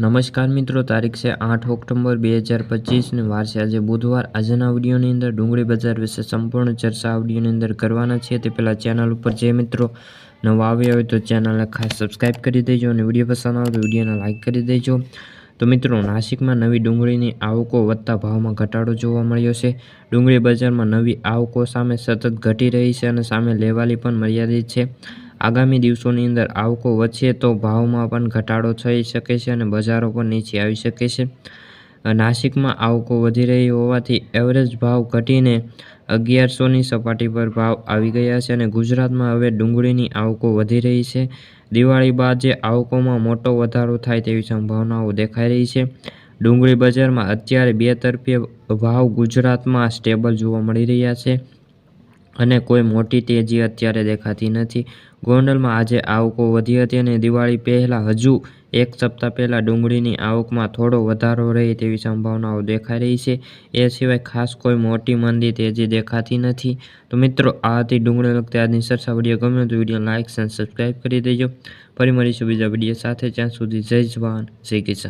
નમસ્કાર મિત્રો, તારીખ છે આઠ ઓક્ટોબર બે હજાર પચીસની વાર છે. આજે બુધવાર. આજના વિડીયોની અંદર ડુંગળી બજાર વિશે સંપૂર્ણ ચર્ચા આ અંદર કરવાના છે તે પહેલાં ચેનલ ઉપર જે મિત્રો નવા આવ્યા હોય તો ચેનલને ખાસ સબસ્ક્રાઈબ કરી દેજો અને વીડિયો પસંદ આવે તો વિડીયોને લાઇક કરી દેજો. તો મિત્રો, નાસિકમાં નવી ડુંગળીની આવકો વધતા ભાવમાં ઘટાડો જોવા મળ્યો છે. ડુંગળી બજારમાં નવી આવકો સામે સતત ઘટી રહી છે અને સામે લેવાલી પણ મર્યાદિત છે. આગામી દિવસોની અંદર આવકો વધશે તો ભાવમાં પણ ઘટાડો થઈ શકે છે અને બજારો પણ નીચે આવી શકે છે. નાસિકમાં આવકો વધી રહી હોવાથી એવરેજ ભાવ ઘટીને અગિયારસોની સપાટી પર ભાવ આવી ગયા છે અને ગુજરાતમાં હવે ડુંગળીની આવકો વધી રહી છે. દિવાળી બાદ જે આવકોમાં મોટો વધારો થાય તેવી સંભાવનાઓ દેખાઈ રહી છે. ડુંગળી બજારમાં અત્યારે બે તરફે ભાવ ગુજરાતમાં સ્ટેબલ જોવા મળી રહ્યા છે. અને કોઈ મોટી તેજી અત્યારે દેખાતી નથી. ગોંડલમાં આજે આવકો વધી હતી અને દિવાળી પહેલાં હજુ એક સપ્તાહ પહેલાં ડુંગળીની આવકમાં થોડો વધારો રહે તેવી સંભાવનાઓ દેખાઈ રહી છે. એ સિવાય ખાસ કોઈ મોટી મંદી તેજી દેખાતી નથી. તો મિત્રો, આ હતી ડુંગળી લગતી આજની સરસા વીડિયો. ગમ્યો તો વીડિયો લાઇક અને સબસ્ક્રાઈબ કરી દેજો. ફરી મળીશું બીજા વીડિયો સાથે. જ્યાં સુધી જય જવાન, જય કિસાન.